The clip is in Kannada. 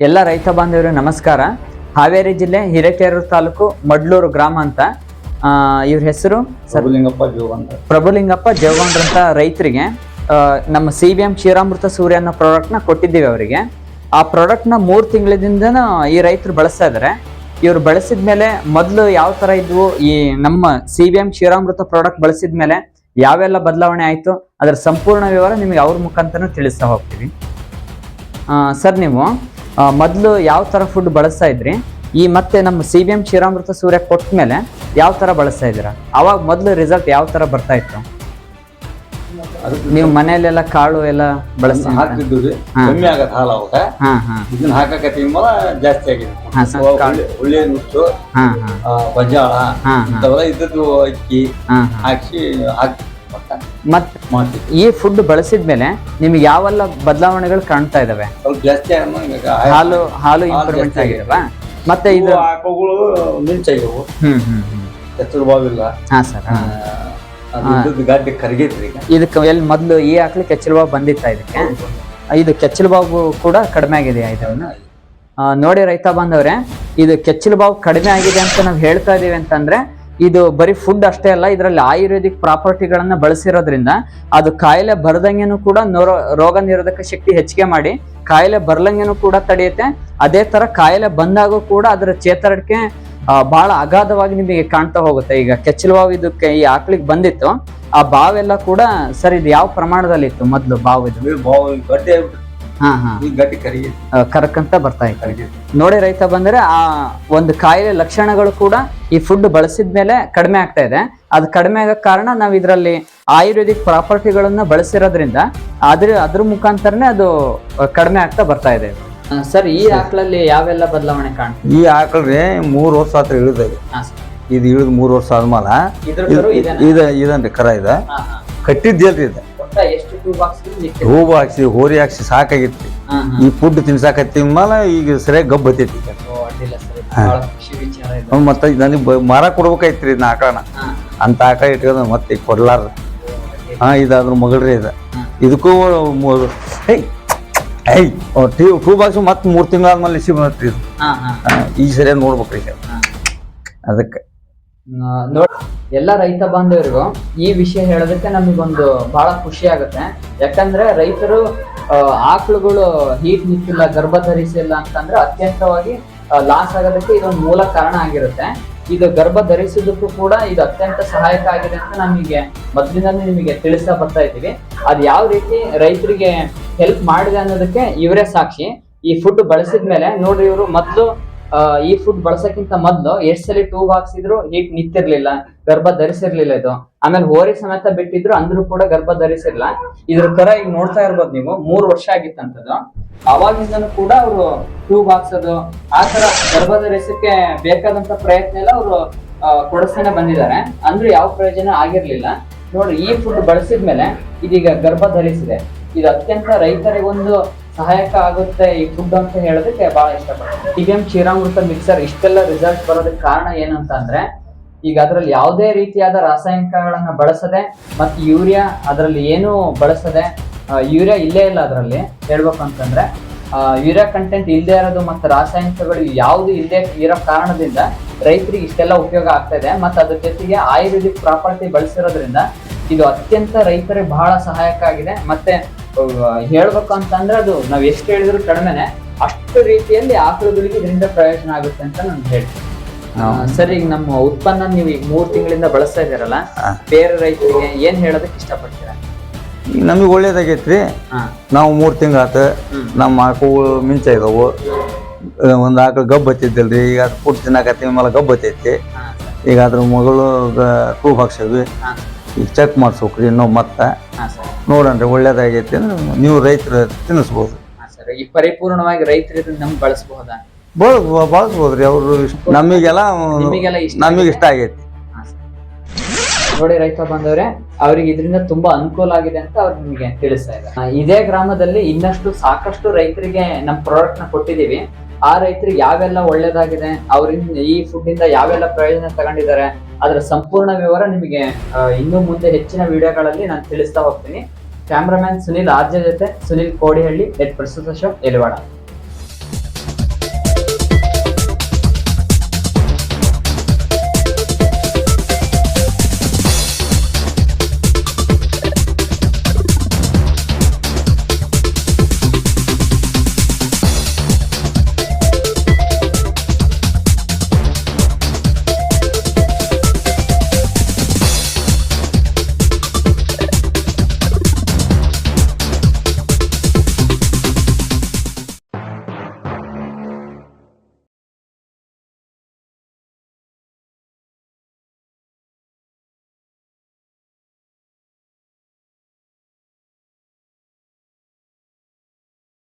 ಎಲ್ಲ ರೈತ ಬಾಂಧವರು ನಮಸ್ಕಾರ. ಹಾವೇರಿ ಜಿಲ್ಲೆ ಹಿರೇಕೆರೂರು ತಾಲೂಕು ಮಡ್ಲೂರು ಗ್ರಾಮ ಅಂತ. ಆ, ಇವ್ರ ಹೆಸರು ಸರ್? ಸರ್ವಲಿಂಗಪ್ಪ ಜೋಗಂಡ್ರ ಅಂತ ಪ್ರಭುಲಿಂಗಪ್ಪ ಜವಗೊಂಡ್ರಂತ ರೈತರಿಗೆ ಆ, ನಮ್ಮ C B M Ksheeramrutha Surya ಅನ್ನೋ ಪ್ರಾಡಕ್ಟ್ನ ಕೊಟ್ಟಿದ್ದೀವಿ ಅವರಿಗೆ. ಆ ಪ್ರಾಡಕ್ಟ್ನ ಮೂರು ತಿಂಗಳಿಂದನೂ ಈ ರೈತರು ಬಳಸ್ತಾ ಇದ್ದಾರೆ ಇವರು ಬಳಸಿದ ಮೇಲೆ ಮೊದಲು ಯಾವ ಥರ ಇದ್ವು? ಈ ನಮ್ಮ C B M Ksheeramrutha product ಬಳಸಿದ ಮೇಲೆ ಯಾವೆಲ್ಲ ಬದಲಾವಣೆ ಆಯಿತು? ಅದರ ಸಂಪೂರ್ಣ ವಿವರ ನಿಮಗೆ ಅವ್ರ ಮುಖಾಂತರ ತಿಳಿಸ್ತಾ ಹೋಗ್ತೀವಿ. ಸರ್ ನೀವು ಮೊದಲು ಯಾವ ಥರ ಫುಡ್ ಬಳಸ್ತಾ ಇದ್ರಿ? ಈ ಮತ್ತೆ ನಮ್ಮ C B M Ksheeramrutha Surya ಕೊಟ್ಟ ಮೇಲೆ ಯಾವ ಥರ ಬಳಸ್ತಾ ಇದ್ದೀರಾ? ಅವಾಗ ಮೊದಲು ರಿಸಲ್ಟ್ ಯಾವ ಥರ ಬರ್ತಾ ಇತ್ತು? ನೀವು ಮನೆಯಲ್ಲೆಲ್ಲ ಕಾಳು ಎಲ್ಲ ಬಳಸ್ತಾ ಹಾಕ್ತಿದ್ವಿ ಕಮ್ಮಿ ಆಗತ್ತೆ ಹಾಲು ಅವಾಗ. ಇದನ್ನ ಹಾಕಕತ್ತೀವಿ ಮಲ ಜಾಸ್ತಿ ಆಗಿದೆ. ಹಾ, ಕಾಳು. ಒಳ್ಳೆ- ಒಳ್ಳೆ ನುಚ್ಚು ಬಜಾಳ ಇಂಥವೆಲ್ಲ ಇದ್ದದ್ದು ಅಕ್ಕಿ ಹಾಕಿ ಹಾಕಿ ಮತ್ತ ಈ ಫುಡ್ ಬಳಸಿದ ಮೇಲೆ ನಿಮ್ಗೆ ಯಾವೆಲ್ಲ ಬದಲಾವಣೆಗಳು ಕಾಣ್ತಾ ಇದಾವೆ? ಹಾಲು ಹಾಲು ಇಂಪ್ರೂವ್ಮೆಂಟ್ ಆಗಿದಾವ? ಮತ್ತೆ ಇದು ಮಿಂಚಾಗಿವು ಹ್ಮ್ ಹ್ಮ್ ಹ್ಮ್. ಬಾವಿಲ್ಲ. ಹಾ ಸರ್ ಆ, ಅದು ಇದ್ದದ್ದು ಗಾಡಿ ಕರಗೈತ್ರಿ ಇದಕ್ಕೆ ಎಲ್ಲಿ ಮೊದಲು ಈ ಹಾಕ್ಲಿ ಕೆಚ್ಚಲು ಬಾವು ಬಂದಿತ್ತ ಇದಕ್ಕೆ? ಇದು ಕೆಚ್ಚಲು ಬಾವು ಕೂಡ ಕಡಿಮೆ ಆಗಿದೆ ಇದನ್ನ ನೋಡಿ ರೈತ ಬಂದವ್ರೆ ಇದು ಕೆಚ್ಚಲು ಬಾವು ಕಡಿಮೆ ಆಗಿದೆ ಅಂತ ನಾವು ಹೇಳ್ತಾ ಇದೀವಿ ಅಂತಂದ್ರೆ ಇದು ಬರೀ ಫುಡ್ ಅಷ್ಟೇ ಅಲ್ಲ, ಇದರಲ್ಲಿ ಆಯುರ್ವೇದಿಕ್ ಪ್ರಾಪರ್ಟಿಗಳನ್ನ ಬಳಸಿರೋದ್ರಿಂದ ಅದು ಕಾಯಿಲೆ ಬರದಂಗೇನು ಕೂಡ ನೋರೋ, ರೋಗ ನಿರೋಧಕ ಶಕ್ತಿ ಹೆಚ್ಚಿಗೆ ಮಾಡಿ ಕಾಯಿಲೆ ಬರ್ಲಂಗೆನೂ ಕೂಡ ತಡೆಯುತ್ತೆ. ಅದೇ ತರ ಕಾಯಿಲೆ ಬಂದಾಗೂ ಕೂಡ ಅದರ ಚೇತರಿಕೆ ಬಹಳ ಅಗಾಧವಾಗಿ ನಿಮಗೆ ಕಾಣ್ತಾ ಹೋಗುತ್ತೆ. ಈಗ ಕೆಚ್ಚಲು ಬಾವು ಇದಕ್ಕೆ ಈ ಆಕಳಿಗೆ ಬಂದಿತ್ತು, ಆ ಬಾವೆಲ್ಲ ಕೂಡ ಸರ್ ಇದು ಯಾವ ಪ್ರಮಾಣದಲ್ಲಿ ಇತ್ತು ಮೊದಲು ಬಾವು ಇದು? ಇದು ಬಾವು ಗಡ್ಡೆ ಹಾ ಹಾ. ಈ ಗಡ್ಡೆ ಕರಗೈತಿ ಆ, ಕರಕಂತ ಬರ್ತಾ ಇತ್ತು. ನೋಡಿ ರೈತ ಬಂದ್ರೆ ಆ ಒಂದು ಕಾಯಿಲೆ ಲಕ್ಷಣಗಳು ಕೂಡ ಈ ಫುಡ್ ಬಳಸಿದ ಮೇಲೆ ಕಡಿಮೆ ಆಗ್ತಾ ಇದೆ. ಅದು ಕಡಿಮೆ ಆಗೋ ಕಾರಣ ನಾವು ಇದರಲ್ಲಿ ಆಯುರ್ವೇದಿಕ್ ಪ್ರಾಪರ್ಟಿಗಳನ್ನ ಬಳಸಿರೋದ್ರಿಂದ ಅದ್ರ ಅದ್ರ ಮುಖಾಂತರನೇ ಅದು ಕಡಿಮೆ ಆಗ್ತಾ ಬರ್ತಾ ಇದೆ. ಸರ್ ಈ ಆಕಳಲ್ಲಿ ಯಾವೆಲ್ಲ ಬದಲಾವಣೆ ಕಾಣ್ತೀವಿ ಈ ಆಕಳ್ರಿ ಮೂರು ವರ್ಷ ಆತ್ರ ಇಳಿದಾಗ ಇದು ಇಳಿದ ಮೂರು ವರ್ಷ ಆದ್ಮೇಲೆ ಇದನ್ರಿ ಕರ ಇದ. ಕಟ್ಟಿದ್ದೇಲ್ರಿ ಇದು. ಹೂವು ಹಾಕ್ಸಿ ಹೋರಿ ಹಾಕ್ಸಿ ಸಾಕಾಗಿತ್ತು. ಈ ಫುಡ್ ತಿನ್ಸಾಕತ್ತಿ ಮೇಲೆ ಈಗ ಸರಿಯಾಗಿ ಗಬ್ಬ್ ಹತ್ತೈತಿ. ಅವ್ನ್ ಮತ್ತೆ ನನಗೆ ಮಾರ ಕೊಡ್ಬೇಕೈತ್ರಿ ಇದನ್ನ ಆಕಳನ. ಅಂತ ಆಕಳ ಇಟ್ಕೊಂಡ್ ಮತ್ತೆ ಈಗ ಕೊಡ್ಲಾರ ಹಾ ಇದಾದ್ರ ಮಗಳ್ರಿ ಇದ. ಇದಕ್ಕೂ ಏಯ್ ಏಯ್ ಟೂ ಟೂ ಬಾಕ್ಸ್ ಮತ್ತೆ ಮೂರು ತಿಂಗಳಾದ್ಮೇಲೆ ಇಸಿ ಬಂದ್ರಿ ಇದು. ಈಗ ಸರಿಯಾಗಿ ನೋಡ್ಬೇಕ್ರಿ ಈಗ. ಅದಕ್ಕೆ. ನೋಡ್, ಎಲ್ಲ ರೈತ ಬಾಂಧವರಿಗೂ ಈ ವಿಷಯ ಹೇಳೋದಕ್ಕೆ ನಮಗೊಂದು ಬಹಳ ಖುಷಿ ಆಗುತ್ತೆ. ಯಾಕಂದ್ರೆ ರೈತರು ಆಕಳುಗಳು ಹೀಟ್ ನಿಂತಿಲ್ಲ ಗರ್ಭ ಧರಿಸಿಲ್ಲ ಅಂತಂದ್ರೆ ಅತ್ಯಂತವಾಗಿ ಲಾಸ್ ಆಗೋದಕ್ಕೆ ಇದೊಂದು ಮೂಲ ಕಾರಣ ಆಗಿರುತ್ತೆ. ಇದು ಗರ್ಭ ಧರಿಸೋದಕ್ಕೂ ಕೂಡ ಇದು ಅತ್ಯಂತ ಸಹಾಯಕ ಆಗಿದೆ ಅಂತ ನಮಗೆ ಮೊದಲಿಂದಲೇ ನಿಮಗೆ ತಿಳಿಸ್ತಾ ಬರ್ತಾ ಇದ್ದೀವಿ. ಅದು ಯಾವ ರೀತಿ ರೈತರಿಗೆ ಹೆಲ್ಪ್ ಮಾಡಿದೆ ಅನ್ನೋದಕ್ಕೆ ಇವರೇ ಸಾಕ್ಷಿ. ಈ ಫುಡ್ ಬಳಸಿದ ಮೇಲೆ ನೋಡ್ರಿ ಇವರು ಮೊದಲು ಈ ಫುಡ್ ಬಳಸಕ್ಕಿಂತ ಮೊದಲು ಎಷ್ಟ್ ಸಲ ಟೂಬ್ ಹಾಕ್ಸಿದ್ರು ಹೀಟ್ ನಿಂತಿರ್ಲಿಲ್ಲ, ಗರ್ಭ ಧರಿಸಿರ್ಲಿಲ್ಲ ಇದು. ಆಮೇಲೆ ಹೋರಿ ಸಮೇತ ಬಿಟ್ಟಿದ್ರು, ಅಂದ್ರೂ ಕೂಡ ಗರ್ಭ ಧರಿಸಿರ್ಲಿಲ್ಲ. ಇದ್ರ ತರ ಈಗ ನೋಡ್ತಾ ಇರ್ಬೋದು ನೀವು, ಮೂರ್ ವರ್ಷ ಆಗಿತ್ತಂತದ್ದು. ಅವಾಗಿಂದನೂ ಕೂಡ ಅವರು ಟ್ಯೂಬ್ ಹಾಕ್ಸೋದು, ಆ ತರ ಗರ್ಭ ಧರಿಸಕ್ಕೆ ಬೇಕಾದಂತ ಪ್ರಯತ್ನ ಎಲ್ಲ ಅವರು ಕೊಡಿಸ್ತಾನೆ ಬಂದಿದ್ದಾರೆ. ಅಂದ್ರೆ ಯಾವ ಪ್ರಯೋಜನ ಆಗಿರ್ಲಿಲ್ಲ. ನೋಡ್ರಿ, ಈ ಫುಡ್ ಬಳಸಿದ್ಮೇಲೆ ಇದೀಗ ಗರ್ಭ ಧರಿಸಿದೆ. ಇದು ಅತ್ಯಂತ ರೈತರಿಗೊಂದು ಸಹಾಯಕ ಆಗುತ್ತೆ ಈ ಫುಡ್ ಅಂತ ಹೇಳೋದಕ್ಕೆ ಬಹಳ ಇಷ್ಟಪಡ್ತೀನಿ. ಟಿ ಎಂ ಕ್ಷೀರಾಮೃತ ಮಿಕ್ಸರ್ ಇಷ್ಟೆಲ್ಲ ರಿಸಲ್ಟ್ ಬರೋದಕ್ಕೆ ಕಾರಣ ಏನು ಅಂತ ಅಂದ್ರೆ ಈಗ ಅದರಲ್ಲಿ ಯಾವುದೇ ರೀತಿಯಾದ ರಾಸಾಯನಿಕಗಳನ್ನ ಬಳಸದೆ ಮತ್ತು ಯೂರಿಯಾ ಅದರಲ್ಲಿ ಏನೂ ಬಳಸದೆ ಯೂರಿಯಾ ಇಲ್ಲೇ ಇಲ್ಲ ಅದರಲ್ಲಿ. ಹೇಳ್ಬೇಕು ಅಂತಂದ್ರೆ ಯೂರಿಯಾ ಕಂಟೆಂಟ್ ಇಲ್ಲದೆ ಇರೋದು ಮತ್ತು ರಾಸಾಯನಿಕಗಳು ಯಾವುದು ಇಲ್ಲದೆ ಇರೋ ಕಾರಣದಿಂದ ರೈತರಿಗೆ ಇಷ್ಟೆಲ್ಲ ಉಪಯೋಗ ಆಗ್ತಾ ಇದೆ. ಮತ್ತು ಅದ್ರ ಜೊತೆಗೆ ಆಯುರ್ವೇದಿಕ್ ಪ್ರಾಪರ್ಟಿ ಬಳಸಿರೋದ್ರಿಂದ ಇದು ಅತ್ಯಂತ ರೈತರಿಗೆ ಬಹಳ ಸಹಾಯಕ ಆಗಿದೆ. ಮತ್ತೆ ಹೇಳ್ಬೇಕು ಅಂತಂದ್ರೆ ಅದು ನಾವ್ ಎಷ್ಟು ಹೇಳಿದ್ರು ಕಡಿಮೆನೆ. ಅಷ್ಟು ರೀತಿಯಲ್ಲಿ ಆಕಳುಗಳಿಗೆ ಇದರಿಂದ ಪ್ರಯೋಜನ ಆಗುತ್ತೆ ಅಂತ ನಾನು ಹೇಳ್ತೀನಿ. ಸರಿ ಈಗ ನಮ್ಮ ಉತ್ಪನ್ನ ನೀವು ಈಗ ಮೂರು ತಿಂಗಳಿಂದ ಬಳಸ್ತಾ ಇದ್ದೀರಲ್ಲ ಬೇರೆ ರೈತರಿಗೆ ಏನ್ ಹೇಳೋದಕ್ಕೆ ಇಷ್ಟಪಡ್ತೀರಾ? ನಮಗೆ ಒಳ್ಳೇದಾಗೈತ್ರಿ. ನಾವು ಮೂರು ತಿಂಗಳಾತು ನಮ್ಮ ಆಕಳು ಮಿಂಚ ಇದಾವು. ಒಂದು ಆಕಳು ಗಬ್ಬ ಹತ್ತಿದ್ದಲ್ರಿ ಈಗ ಅದು ಫುಡ್ ತಿನ್ನಕತ್ತಿ ಮೇಲೆ ಗಬ್ಬ ಹತ್ತೈತಿ. ಈಗ ಅದ್ರ ಮಗಳು ಹಾಕ್ಸೇವಿ ಈಗ ಚೆಕ್ ಮಾಡ್ಸ್ಬೇಕ್ರಿ ನಾವು ಮತ್ತೆ. ಹಾ ಒಳ್ಳೇದಾಗೈತೆ ಅಂದ್ರೆ ನೀವು ರೈತರ ತಿನ್ನಿಸ್ಬೋದು. ಸರ್ ಈ ಪರಿಪೂರ್ಣವಾಗಿ ರೈತರಿಂದ ನಮ್ಗೆ ಬಳಸಬಹುದಾ ಬಳಸ್ ಬಳಸ್ಬೋದ್ರಿ ಅವರು ನಮಗೆಲ್ಲ ನಿಮಗೆಲ್ಲ ಇಷ್ಟ ನಮಗೆ ಇಷ್ಟ ಆಗೈತಿ. ನೋಡಿ ರೈತ ಬಂದವ್ರೆ ಅವ್ರಿಗೆ ಇದರಿಂದ ತುಂಬಾ ಅನುಕೂಲ ಆಗಿದೆ ಅಂತ ಅವ್ರು ನಿಮಗೆ ತಿಳಿಸ್ತಾ ಇದ್ದಾರೆ. ಇದೇ ಗ್ರಾಮದಲ್ಲಿ ಇನ್ನಷ್ಟು ಸಾಕಷ್ಟು ರೈತರಿಗೆ ನಮ್ಮ ಪ್ರಾಡಕ್ಟ್ನ ಕೊಟ್ಟಿದೀವಿ ಆ ರೈತರಿಗೆ ಯಾವೆಲ್ಲ ಒಳ್ಳೇದಾಗಿದೆ ಅವರಿಂದ ಈ ಫುಡ್ ಇಂದ ಯಾವೆಲ್ಲ ಪ್ರಯೋಜನ ತಗೊಂಡಿದ್ದಾರೆ ಅದರ ಸಂಪೂರ್ಣ ವಿವರ ನಿಮಗೆ ಇನ್ನು ಮುಂದೆ ಹೆಚ್ಚಿನ ವಿಡಿಯೋಗಳಲ್ಲಿ ನಾನು ತಿಳಿಸ್ತಾ ಹೋಗ್ತೀನಿ. ಕ್ಯಾಮ್ರಾಮನ್ ಸುನಿಲ್ ಆರ್ಜೆ ಜೊತೆ ಸುನಿಲ್ ಕೋಡಿಹಳ್ಳಿ ಎಟ್ ಪ್ರಸ್ತುತ ಶೋ ಎಲಿವಾಡ